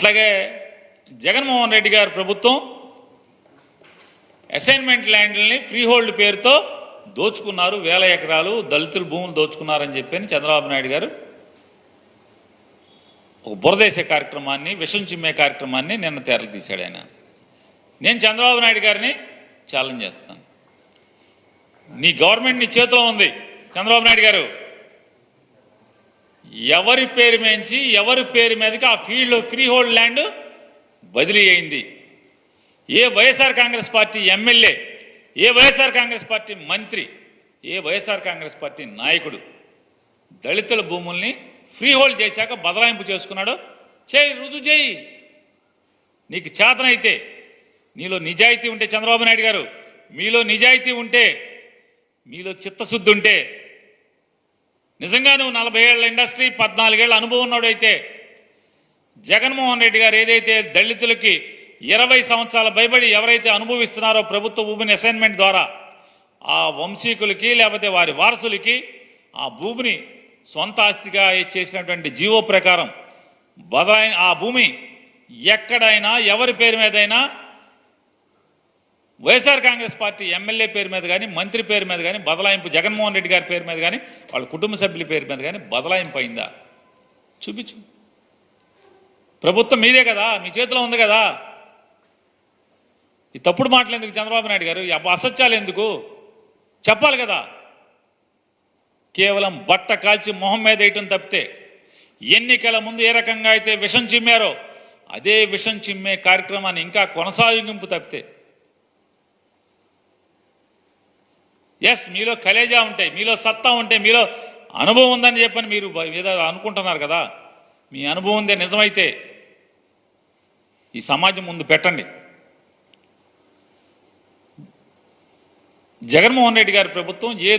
అట్లాగే జగన్మోహన్ రెడ్డి గారి ప్రభుత్వం అసైన్మెంట్ ల్యాండ్లని ఫ్రీ హోల్డ్ పేరుతో దోచుకున్నారు వేల ఎకరాలు దళితులు భూములు దోచుకున్నారని చెప్పని చంద్రబాబు నాయుడు గారు ఒక బురదేశే కార్యక్రమాన్ని విషం చిమ్మే కార్యక్రమాన్ని నిన్న తెరలు తీశాడు ఆయన. నేను చంద్రబాబు నాయుడు గారిని ఛాలెంజ్ చేస్తాను. నీ గవర్నమెంట్ నీ చేతిలో ఉంది. చంద్రబాబు నాయుడు గారు ఎవరి పేరు మేంచి ఎవరి పేరు మీదకి ఆ ఫీల్డ్ ఫ్రీ హోల్డ్ ల్యాండ్ బదిలీ అయింది. ఏ వైఎస్ఆర్ కాంగ్రెస్ పార్టీ ఎమ్మెల్యే ఏ వైఎస్ఆర్ కాంగ్రెస్ పార్టీ మంత్రి ఏ వైఎస్ఆర్ కాంగ్రెస్ పార్టీ నాయకుడు దళితుల భూముల్ని ఫ్రీ హోల్డ్ చేశాక బదలాయింపు చేసుకున్నాడు? చేయి రుజువు చేయి. నీకు చేతనైతే నీలో నిజాయితీ ఉంటే చంద్రబాబు నాయుడు గారు మీలో నిజాయితీ ఉంటే మీలో చిత్తశుద్ధి ఉంటే నిజంగా నువ్వు నలభై ఏళ్ళ ఇండస్ట్రీ పద్నాలుగేళ్ళ అనుభవం ఉన్నాడైతే జగన్మోహన్ రెడ్డి గారు ఏదైతే దళితులకి ఇరవై సంవత్సరాల భయపడి ఎవరైతే అనుభవిస్తున్నారో ప్రభుత్వ భూమిని అసైన్మెంట్ ద్వారా ఆ వంశీకులకి లేకపోతే వారి వారసులకి ఆ భూమిని సొంత ఆస్తిగా చేసినటువంటి జీవో ప్రకారం బదలాయి ఆ భూమి ఎక్కడైనా ఎవరి పేరు మీదైనా వైఎస్ఆర్ కాంగ్రెస్ పార్టీ ఎమ్మెల్యే పేరు మీద కానీ మంత్రి పేరు మీద కానీ బదలాయింపు జగన్మోహన్ రెడ్డి గారి పేరు మీద కానీ వాళ్ళ కుటుంబ సభ్యుల పేరు మీద కానీ బదలాయింపు అయిందా? చూపించు. ప్రభుత్వం మీదే కదా మీ చేతిలో ఉంది కదా. ఈ తప్పుడు మాటలు ఎందుకు చంద్రబాబు నాయుడు గారు? ఈ అసత్యాలు ఎందుకు? చెప్పాలి కదా. కేవలం బట్ట కాల్చి మొహం మీద వేయటం తప్పితే ఎన్నికల ముందు ఏ రకంగా అయితే విషం చిమ్మారో అదే విషం చిమ్మే కార్యక్రమాన్ని ఇంకా కొనసాగింపు తప్పితే ఎస్ మీలో కలేజా ఉంటాయి మీలో సత్తా ఉంటే మీలో అనుభవం ఉందని చెప్పని మీరు ఏదో అనుకుంటున్నారు కదా. మీ అనుభవం ఉందే నిజమైతే ఈ సమాజం ముందు పెట్టండి. జగన్మోహన్ రెడ్డి గారి ప్రభుత్వం ఏ